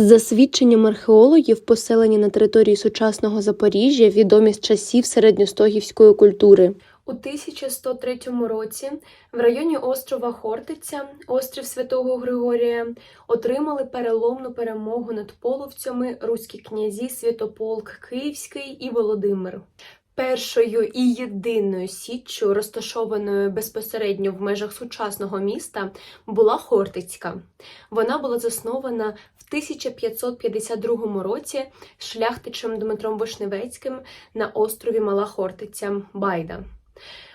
За свідченням археологів, поселення на території сучасного Запоріжжя відомі з часів середньостогівської культури. У 1103 році в районі острова Хортиця, острів Святого Григорія, отримали переломну перемогу над половцями руські князі Святополк Київський і Володимир. Першою і єдиною січчю, розташованою безпосередньо в межах сучасного міста, була Хортицька. Вона була заснована в 1552 році шляхтичем Дмитром Вишневецьким на острові Мала Хортиця Байда.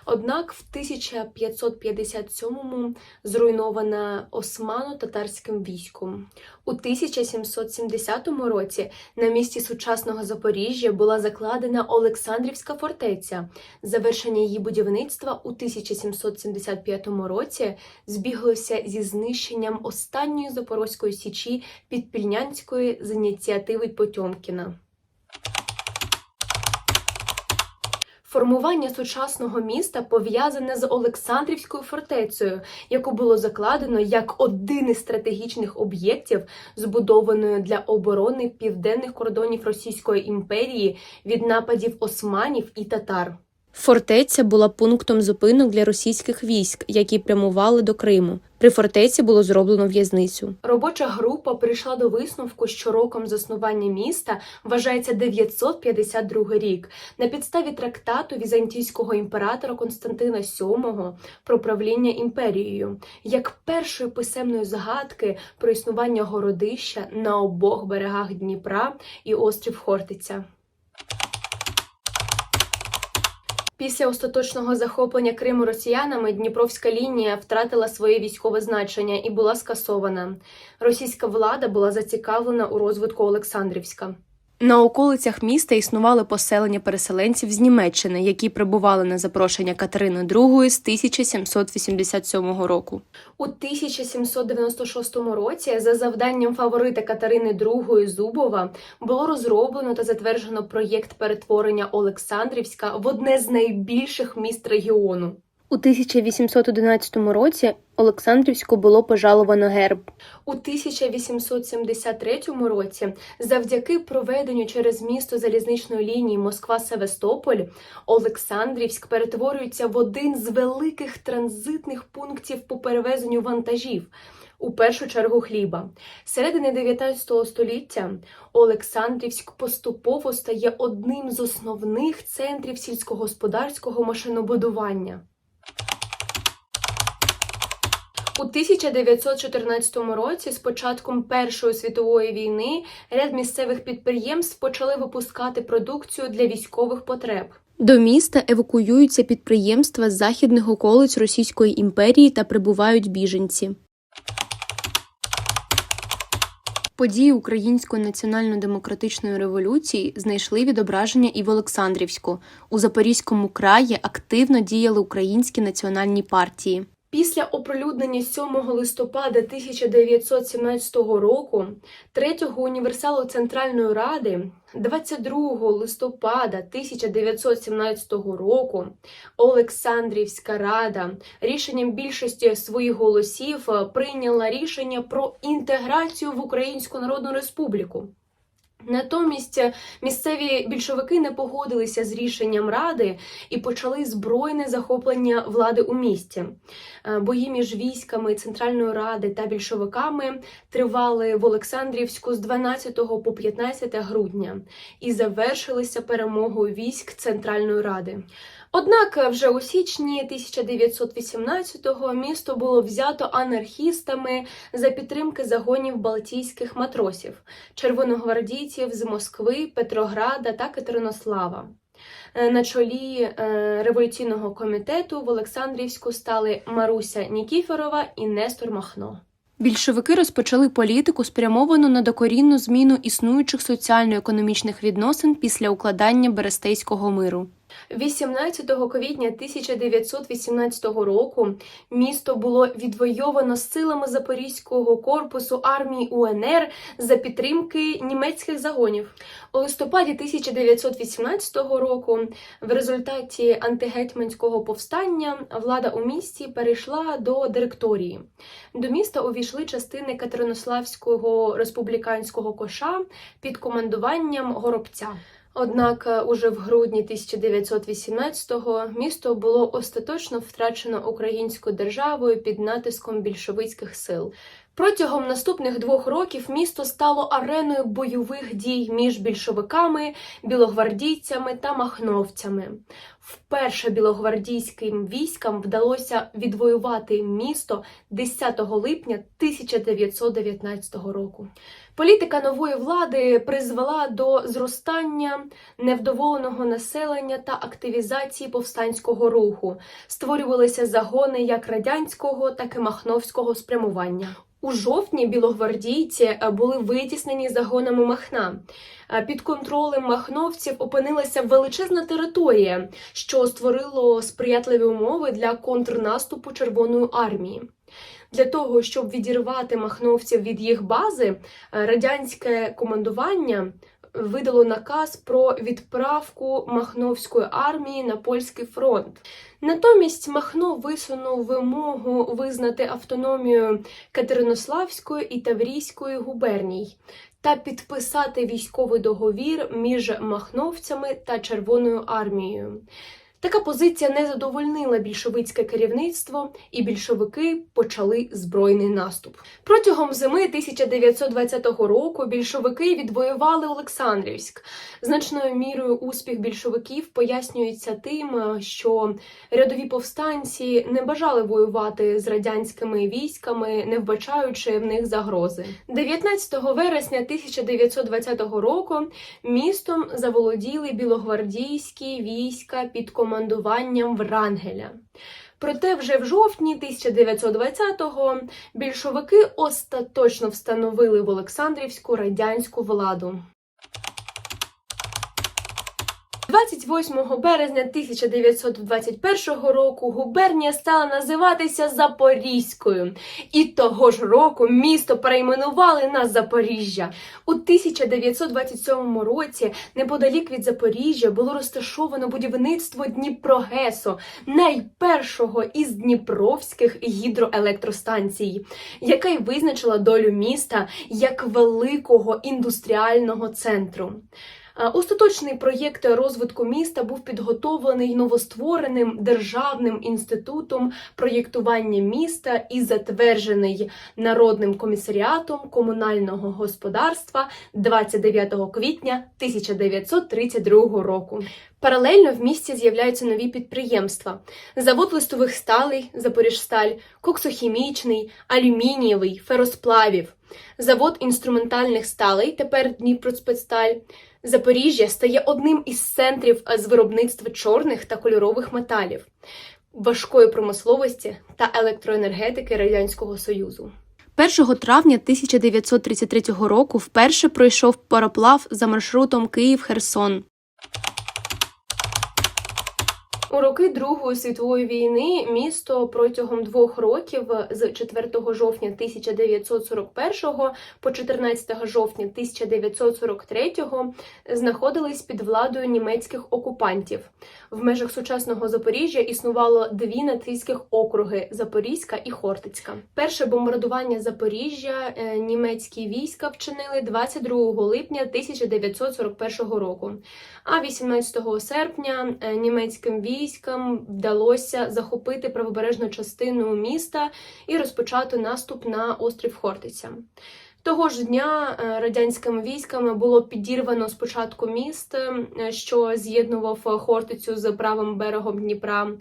Однак в 1557-му зруйнована османо-татарським військом. У 1770 році на місці сучасного Запоріжжя була закладена Олександрівська фортеця. Завершення її будівництва у 1775 році збіглося зі знищенням останньої Запорозької січі Підпільнянської з ініціативи Потьомкіна. Формування сучасного міста пов'язане з Олександрівською фортецею, яку було закладено як один із стратегічних об'єктів, збудованою для оборони південних кордонів Російської імперії від нападів османів і татар. Фортеця була пунктом зупинок для російських військ, які прямували до Криму. При фортеці було зроблено в'язницю. Робоча група прийшла до висновку, що роком заснування міста вважається 952 рік на підставі трактату візантійського імператора Константина VII про правління імперією, як першої писемної згадки про існування городища на обох берегах Дніпра і острів Хортиця. Після остаточного захоплення Криму росіянами Дніпровська лінія втратила своє військове значення і була скасована. Російська влада була зацікавлена у розвитку Олександрівська. На околицях міста існували поселення переселенців з Німеччини, які прибували на запрошення Катерини II з 1787 року. У 1796 році за завданням фаворита Катерини II Зубова було розроблено та затверджено проєкт перетворення Олександрівська в одне з найбільших міст регіону. У 1811 році Олександрівську було пожаловано герб. У 1873 році, завдяки проведенню через місто залізничної лінії Москва-Севастополь, Олександрівськ перетворюється в один з великих транзитних пунктів по перевезенню вантажів. У першу чергу хліба. Середини 19 століття Олександрівськ поступово стає одним з основних центрів сільськогосподарського машинобудування. У 1914 році, з початком Першої світової війни, ряд місцевих підприємств почали випускати продукцію для військових потреб. До міста евакуюються підприємства з західних околиць Російської імперії та прибувають біженці. Події Української національно-демократичної революції знайшли відображення і в Олександрівську. У Запорізькому краї активно діяли українські національні партії. Після оприлюднення 7 листопада 1917 року, 3-го універсалу Центральної Ради, 22 листопада 1917 року, Олександрівська рада рішенням більшості своїх голосів прийняла рішення про інтеграцію в Українську Народну Республіку. Натомість місцеві більшовики не погодилися з рішенням ради і почали збройне захоплення влади у місті. Е, Бої між військами Центральної ради та більшовиками тривали в Олександрівську з 12 по 15 грудня і завершилися перемогою військ Центральної ради. Однак вже у січні 1918-го місто було взято анархістами за підтримки загонів балтійських матросів, червоногвардійців з Москви, Петрограда та Катеринослава. Е, На чолі е, революційного комітету в Олександрівську стали Маруся Нікіфорова і Нестор Махно. Більшовики розпочали політику, спрямовану на докорінну зміну існуючих соціально-економічних відносин після укладання Берестейського миру. 18 квітня 1918 року місто було відвойовано силами Запорізького корпусу армії УНР за підтримки німецьких загонів. У листопаді 1918 року в результаті антигетьманського повстання влада у місті перейшла до директорії. До міста увійшли частини Катеринославського республіканського коша під командуванням Горобця. Однак е, уже в грудні 1918-го місто було остаточно втрачено українською державою під натиском більшовицьких сил. Протягом наступних двох років місто стало ареною бойових дій між більшовиками, білогвардійцями та махновцями. Вперше білогвардійським військам вдалося відвоювати місто 10 липня 1919 року. Політика нової влади призвела до зростання невдоволеного населення та активізації повстанського руху. Створювалися загони як радянського, так і махновського спрямування. У жовтні білогвардійці е, були витіснені загонами Махна. Е, Під контролем махновців опинилася величезна територія, що створило сприятливі умови для контрнаступу Червоної армії. Для того, щоб відірвати махновців від їх бази, е, радянське командування видало наказ про відправку Махновської армії на польський фронт. Натомість Махно висунув вимогу визнати автономію Катеринославської і Таврійської губерній та підписати військовий договір між махновцями та Червоною армією. Така позиція не задовольнила більшовицьке керівництво, і більшовики почали збройний наступ. Протягом зими 1920 року більшовики відвоювали Олександрівськ. Значною мірою успіх більшовиків пояснюється тим, що рядові повстанці не бажали воювати з радянськими військами, не вбачаючи в них загрози. 19 вересня 1920 року містом заволоділи білогвардійські війська під командуванням Врангеля. Проте вже в жовтні 1920-го більшовики остаточно встановили в Олександрівську радянську владу. 28 березня 1921 року губернія стала називатися Запорізькою, і того ж року місто перейменували на Запоріжжя. У 1927 році неподалік від Запоріжжя було розташовано будівництво Дніпрогесо, найпершого із дніпровських гідроелектростанцій, яка й визначила долю міста як великого індустріального центру. Е, Остаточний проєкт розвитку міста був підготовлений новоствореним державним інститутом проєктування міста і затверджений Народним комісаріатом комунального господарства 29 квітня 1932 року. Паралельно в місті з'являються нові підприємства: завод листових сталей Запоріжсталь, коксохімічний, алюмінієвий, феросплавів, завод інструментальних сталей, тепер Дніпроспецсталь. Запоріжжя стає одним із центрів з виробництва чорних та кольорових металів, важкої промисловості та електроенергетики Радянського Союзу. 1 травня 1933 року вперше пройшов пароплав за маршрутом Київ-Херсон. У роки Другої світової війни місто протягом двох років з 4 жовтня 1941 по 14 жовтня 1943 знаходились під владою німецьких окупантів. В межах сучасного Запоріжжя існувало дві нацистських округи Запорізька і Хортицька. Перше бомбардування Запоріжжя е, німецькі війська вчинили 22 липня 1941 року. А 18 серпня е, німецьким військам вдалося захопити правобережну частину міста і розпочати наступ на острів Хортиця. Того ж дня е, радянськими військами було підірвано спочатку міст, е, що з'єднував Хортицю з правим берегом Дніпра.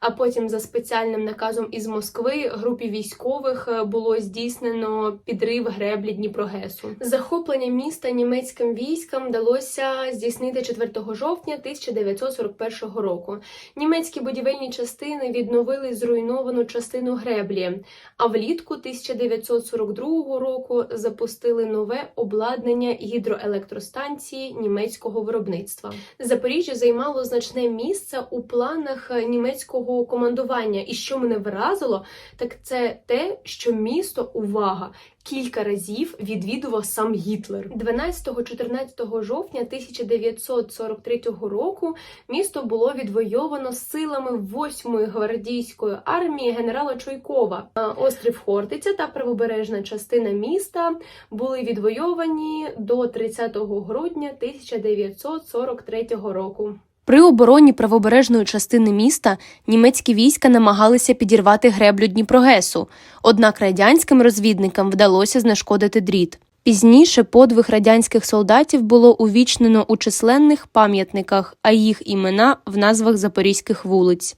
А потім за спеціальним наказом із Москви групі військових е, було здійснено підрив греблі Дніпрогесу. Захоплення міста німецьким військам вдалося здійснити 4 жовтня 1941 року. Німецькі будівельні частини відновили зруйновану частину греблі, а влітку 1942 року запустили нове обладнання гідроелектростанції німецького виробництва. Запоріжжя займало значне місце у планах німецького командування. І що мене вразило, так це те, що місто увага. Кілька разів відвідував сам Гітлер 12-14 жовтня 1943 року. Місто було відвойовано силами 8-ї гвардійської армії генерала Чуйкова. Острів Хортиця та правобережна частина міста були відвойовані до 30 грудня 1943 року. При обороні правобережної частини міста німецькі війська намагалися підірвати греблю Дніпрогесу, однак радянським розвідникам вдалося знешкодити дріт. Пізніше подвиг радянських солдатів було увічнено у численних пам'ятниках, а їх імена в назвах запорізьких вулиць.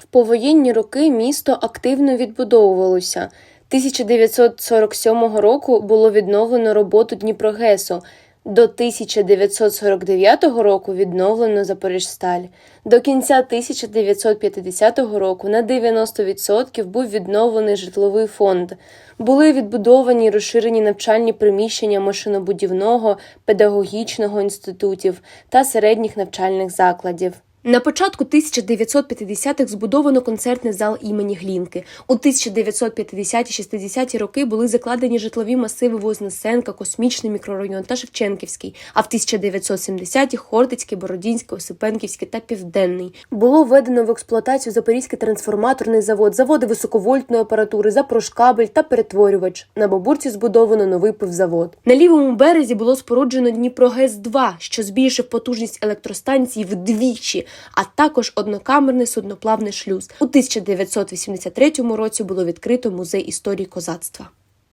В повоєнні роки місто активно відбудовувалося. 1947 року було відновлено роботу Дніпрогесу. До 1949 року відновлено Запоріжсталь. До кінця 1950 року на 90% був відновлений житловий фонд. Були відбудовані й розширені навчальні приміщення машинобудівного, педагогічного інститутів та середніх навчальних закладів. На початку 1950-х збудовано концертний зал імені Глінки. У 1950-60-ті роки були закладені житлові масиви Вознесенка, Космічний мікрорайон та Шевченківський, а в 1970-ті Хортицький, Бородінський, Осипенківський та Південний. Було введено в експлуатацію Запорізький трансформаторний завод, заводи високовольтної апаратури, запрошкабель та перетворювач. На Бобурці збудовано новий пивзавод. На лівому березі було споруджено Дніпрогес-2, що збільшив потужність електростанції вдвічі а також однокамерний судноплавний шлюз. У 1983 році було відкрито музей історії козацтва.